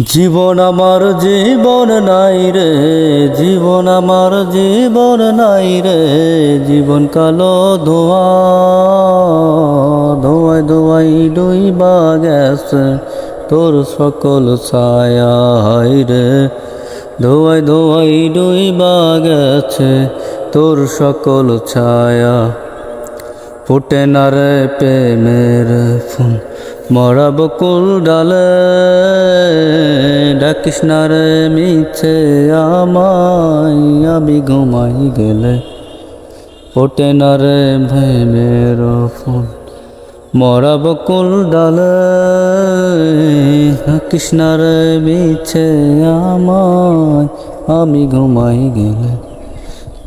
জীবন আমার জীবন নাই রে, জীবন আমার জীবন নাই রে, জীবন কালো ধোয়া ধোয়াই ধোয়াই ডুইবা গেছে, তোর সকল ছায়া হাই রে। ধোয়াই ধোয়াই ডুইবা গেছে, তোর সকল ছায়া, ফুটে না রে প্রেমের ফুল মরা বকুল ডালে, ডাকিস না রে মিছে আমায়, আমি ঘুমাই গেলে। ফুটে না রে প্রেমের ফুল। মরা বকুল ডালে, ডাকিস না রে মিছে আমায়, আমি ঘুমাই গেলে।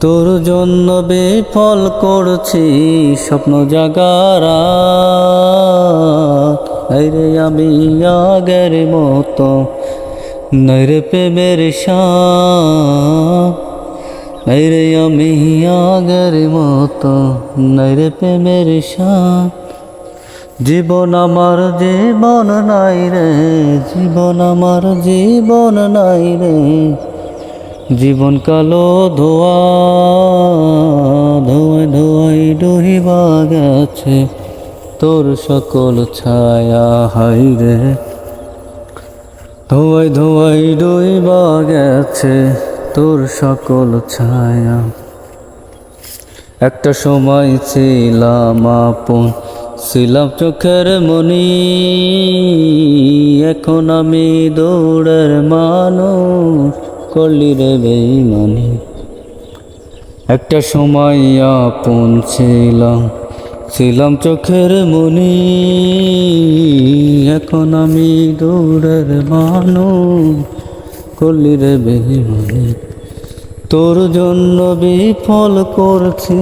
তোর জন্য বেফল করছি স্বপ্ন জাগারা। রে আমি আগের মতো নৈরে প্রেমের রে আমি আগের মতো নৈরে প্রেমের জীবন আমার জীবন নাই রে, জীবন আমার জীবন নাই রে। জীবন কালো ধোয়া ধোয়াই ধোয়াই ডহিবা গেছে। তোর সকল ছায়া হাই রে। ধোয়াই ধোয়াই ডহিবা গেছে তোর সকল ছায়া। একটা সময় ছিলাম আপন, ছিলাম চোখের মনি। এখন আমি দৌড়ের মানুষ, করলি রে বেইমানি। একটা সময় আপন ছিলাম ছিলাম চোখের মনি, এখন আমি দৌড়ের মানুষ করলি রে বেইমানি। তোর জন্য বিফল করছি,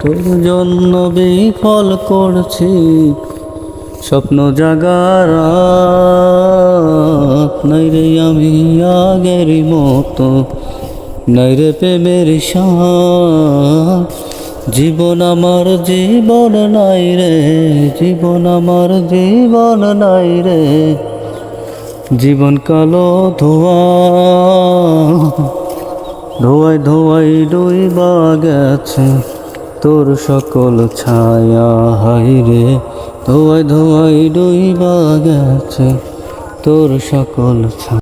তোর জন্য বিফল করছি, স্বপ্ন জাগার নাই রে আমি আগের মতো, নাই রে প্রেমের সাথ জীবন আমার জীবন নাই রে, জীবন আমার জীবন নাই রে। জীবন কালো ধোয়া ধোয়াই ধোয়াই ডুইবা গেছে তোর সকল ছায়া হাই রে। ধোয়াই ধোয়াই ডুইবা গেছে তোর সকল ছায়া।